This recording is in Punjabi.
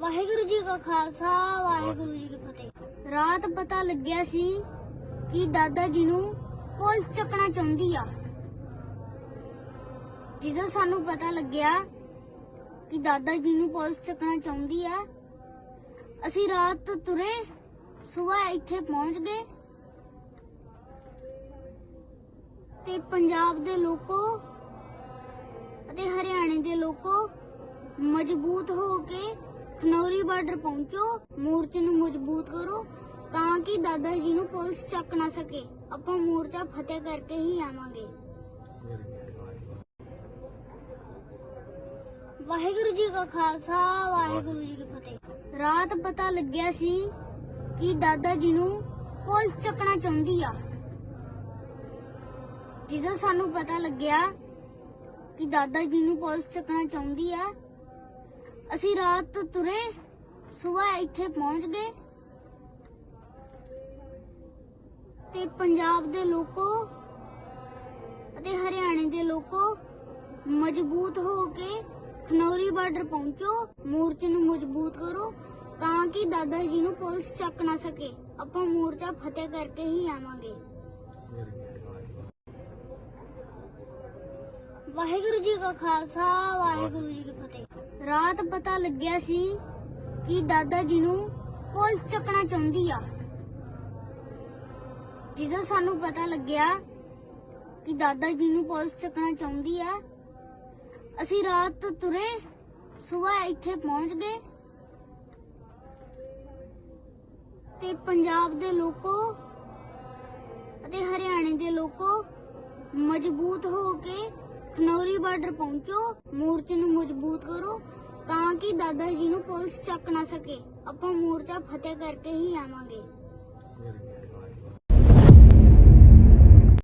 ਵਾਹਿਗੁਰੂ ਜੀ ਕਾ ਖਾਲਸਾ, ਵਾਹਿਗੁਰੂ ਜੀ ਕੀ ਫਤਿਹ। ਰਾਤ ਪਤਾ ਲੱਗਿਆ ਸੀ ਕਿ ਦਾਦਾ ਜੀ ਨੂੰ ਪੁਲਿਸ ਚੱਕਣਾ ਚਾਹੁੰਦੀ ਆ। ਜਦੋਂ ਸਾਨੂੰ ਪਤਾ ਲੱਗਿਆ ਕਿ ਦਾਦਾ ਜੀ ਨੂੰ ਪੁਲਿਸ ਚੱਕਣਾ ਚਾਹੁੰਦੀ ਆ, ਅਸੀਂ ਰਾਤ ਤੋਂ ਤੁਰੇ ਸਵੇਰ ਇੱਥੇ ਪਹੁੰਚ ਗਏ ਤੇ ਪੰਜਾਬ ਦੇ ਲੋਕੋ ਅਤੇ ਹਰਿਆਣੇ ਦੇ ਲੋਕੋ ਮਜ਼ਬੂਤ ਹੋ ਕੇ ਖਨੌਰੀ ਬਾਰਡਰ ਪਹੁੰਚੋ, ਮੋਰਚੇ ਨੂੰ ਮਜ਼ਬੂਤ ਕਰੋ ਤਾਂ ਕਿ ਦਾਦਾ ਜੀ ਨੂੰ ਪੁਲਿਸ ਚੱਕ ਨਾ ਸਕੇ। ਆਪਾਂ ਮੋਰਚਾ ਫਤਿਹ ਕਰਕੇ ਹੀ ਆਵਾਂਗੇ। ਵਾਹਿਗੁਰੂ ਜੀ ਕਾ ਖਾਲਸਾ, ਵਾਹਿਗੁਰੂ ਜੀ ਕੀ ਫਤਿਹ। ਰਾਤ ਪਤਾ ਲੱਗਿਆ ਸੀ ਕਿ ਦਾਦਾ ਜੀ ਨੂੰ ਪੁਲਿਸ ਚੱਕਣਾ ਚਾਹੁੰਦੀ ਆ। ਜਦੋਂ ਸਾਨੂੰ ਪਤਾ ਲੱਗਿਆ ਕਿ ਦਾਦਾ ਜੀ ਨੂੰ ਪੁਲਿਸ ਚੱਕਣਾ ਚਾਹੁੰਦੀ ਆ ਅਸੀਂ ਰਾਤ ਤੋਂ ਤੁਰੇ ਸਵੇਰ ਇੱਥੇ ਪਹੁੰਚ ਗਏ। ਤੇ ਪੰਜਾਬ ਦੇ ਲੋਕੋ ਅਤੇ ਹਰਿਆਣੇ ਦੇ ਲੋਕੋ ਮਜ਼ਬੂਤ ਹੋ ਕੇ ਖਨੌਰੀ ਬਾਰਡਰ ਪਹੁੰਚੋ, ਮੋਰਚੇ ਨੂੰ ਮਜ਼ਬੂਤ ਕਰੋ, ਤਾਂ ਕਿ ਦਾਦਾ ਜੀ ਨੂੰ ਪੁਲਿਸ ਚੱਕ ਨਾ ਸਕੇ। ਆਪਾਂ ਮੋਰਚਾ ਫਤਿਹ ਕਰਕੇ ਹੀ ਆਵਾਂਗੇ। ਵਾਹਿਗੁਰੂ ਜੀ ਕਾ ਖਾਲਸਾ, ਵਾਹਿਗੁਰੂ ਜੀ ਕੀ ਫਤਿਹ। ਰਾਤ ਪਤਾ ਲੱਗਿਆ ਸੀ ਕਿ ਦਾਦਾ ਜੀ ਨੂੰ ਪੁਲਿਸ ਚੱਕਣਾ ਚਾਹੁੰਦੀ ਆ। ਜਦੋਂ ਸਾਨੂੰ ਪਤਾ ਲੱਗਿਆ ਕਿ ਦਾਦਾ ਜੀ ਨੂੰ ਪੁਲਿਸ ਚੱਕਣਾ ਚਾਹੁੰਦੀ ਆ, ਅਸੀਂ ਰਾਤ ਤੋਂ ਤੁਰੇ ਸਵੇਰ ਇੱਥੇ ਪਹੁੰਚ ਗਏ ਤੇ ਪੰਜਾਬ ਦੇ ਲੋਕੋ ਅਤੇ ਹਰਿਆਣੇ ਦੇ ਲੋਕੋ ਮਜ਼ਬੂਤ ਹੋ ਕੇ ਖਨੌਰੀ ਬਾਰਡਰ ਪਹੁੰਚੋ, ਮੋਰਚੇ ਨੂੰ ਮਜ਼ਬੂਤ ਕਰੋ ਤਾਂ ਕਿ ਦਾਦਾ ਜੀ ਨੂੰ ਪੁਲਿਸ ਚੱਕ ਨਾ ਸਕੇ। ਆਪਾਂ ਮੋਰਚਾ ਫਤਿਹ ਕਰਕੇ ਹੀ ਆਵਾਂਗੇ।